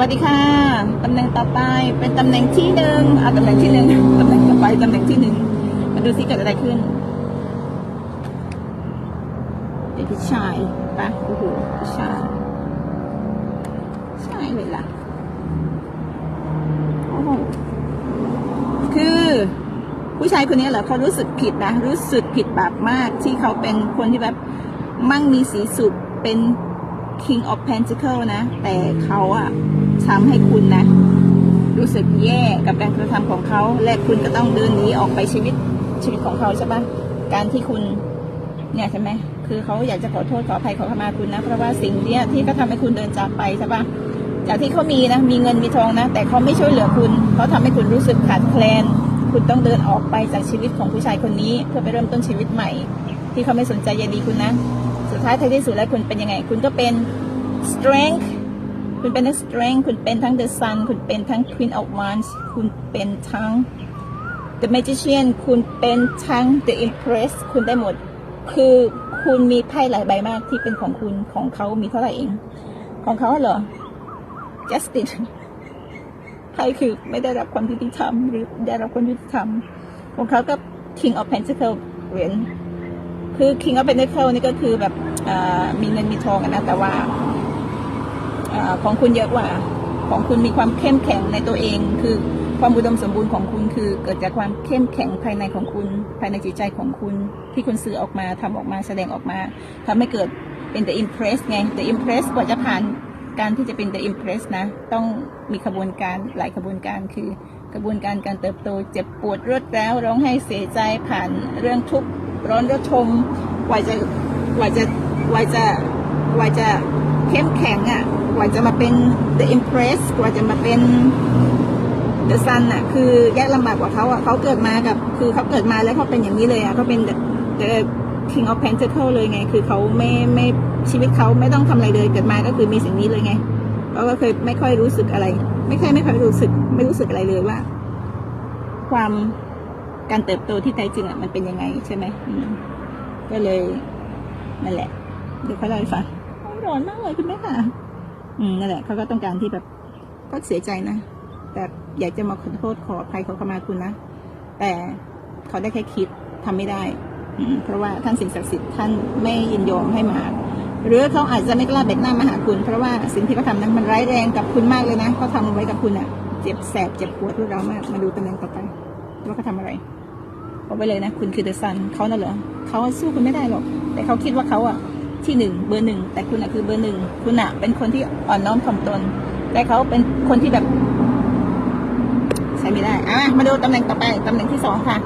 วัสดีค่ะตำแหน่งต่อไปเป็นตำแหน่งที่หนึ่งอะตำแหน่งที่หนึ่งตำแหน่งต่อไปตำแหน่งที่หนึ่งมาดูซิเกิดอะไรขึ้นเป็นผู้ชายปะโอ้โหผู้ชายใช่เลยล่ะโอ้โหคือ ผู้ชายคนนี้เหรอเขารู้สึกผิดนะ รู้สึกผิดบาปมากที่เขาเป็นคนที่แบบมั่งมีสีสุขเป็น King of Pentacle นะ แต่เขาอะทำให้คุณนะ รู้สึกแย่กับการกระทำของเขา และคุณก็ต้องเดินหนีออกไปชีวิตชีวิตของเขาใช่ปะการที่คุณเนี่ยใช่ไหมคือเขาอยากจะขอโทษขออภัยขอขมาคุณนะ เพราะว่าสิ่งเนี้ยที่เขาทำให้คุณเดินจากไปใช่ปะจากที่เขามีนะ มีเงินมีทองนะ แต่เขาไม่ช่วยเหลือคุณเขาทำให้คุณรู้สึกขาดแคลน คุณต้องเดินออกไปจากชีวิตของผู้ชายคนนี้ เพื่อไปเริ่มต้นชีวิตใหม่ ที่เขาไม่สนใจใยดีคุณนะ สุดท้ายท้ายที่สุดแล้วคุณเป็นยังไง คุณก็เป็น strength คุณเป็นทั้ง strength คุณเป็นทั้ง the sun คุณเป็นทั้ง queen of wands คุณเป็นทั้ง the magician คุณเป็นทั้ง the empress คุณได้หมด คือคุณมีไพ่หลายใบมากที่เป็นของคุณของเขามีเท่าไหร่เอง ของเขาเหรอ justice ไพ่คือไม่ได้รับความยุติธรรม หรือได้รับความยุติธรรม ของเขาก็ king of pentacle เหรียญ คือ King of Pentacle นี่ก็คือแบบมีเงินมีทองนะแต่ว่าอของคุณเยอะกว่า ของคุณมีความเข้มแข็งในตัวเอง คือความอุดมสมบูรณ์ของคุณคือ เกิดจากความเข้มแข็งภายในของคุณ ภายในจิตใจของคุณ ที่คุณสื่อออกมาทำออกมาแสดงออกมาทำให้เกิดเป็น the impress ไง the impress กว่าจะผ่านการที่จะเป็น the impress นะ ต้องมีขบวนการหลายขบวนการคือกระบวนการการเติบโตเจ็บปวดรวดร้วร้องไห้เสียใจผ่านเรื่องทุกข์ ร้อนระทมกว่าจะกว่าจะกว่าจะกว่าจะเข้มแข็งอะกว่าจะมาเป็น the impress กว่าจะมาเป็น the sun อะ คือยากลำบากกว่าเขาอะเขาเกิดมากับ คือเขาเกิดมาแล้วเขาเป็นอย่างนี้เลยอะเขาเป็น the, the king of pentacle เลยไง คือเขาไม่ไม่ชีวิตเขาไม่ต้องทำอะไรเลยเกิดมาก็คือมีสิ่งนี้เลยไงเขาก็เคยไม่ค่อยรู้สึกอะไร ไม่เคยไม่ค่อยรู้สึก ไม่รู้สึกอะไรเลยว่า ความ การเติบโตที่แท้จริงอะมันเป็นยังไงใช่ไหมก็เลยนั่นแหละเดี๋ยวเขาเล่าให้ฟังร้อนมากเลยคุณแม่ค่ะ อืมนั่นแหละเขาก็ต้องการที่แบบก็เสียใจนะแต่อยากจะมาขอโทษขออภัยขอขมาคุณนะแต่เขาได้แค่คิดทำไม่ได้อืเพราะว่าท่านสิ่งศักดิ์สิทธิ์ท่านไม่ยินยอมให้มา หรือเขาอาจจะไม่กล้าเบ็ดหน้ามาหาคุณ เพราะว่าสิ่งที่เขาทำนั้นมันร้ายแรงกับคุณมากเลยนะเขาทำไว้กับคุณอะเจ็บแสบเจ็บปวดรวดร้าวมากมาดูตำแหน่งต่อไปว่าเขาทำอะไร บอกไปเลยนะ คุณคือเดอะซันเขาน่ะเหรอเขาสู้คุณไม่ได้หรอก แต่เขาคิดว่าเขาอะที่หนึ่งเบอร์หนึ่งแต่คุณอะคือเบอร์หนึ่งคุณอะเป็นคนที่อ่อนน้อมถ่อมตน แต่เขาเป็นคนที่แบบ ใช้ไม่ได้อะมาดูตำแหน่งต่อไปตำแหน่งที่สองค่ะ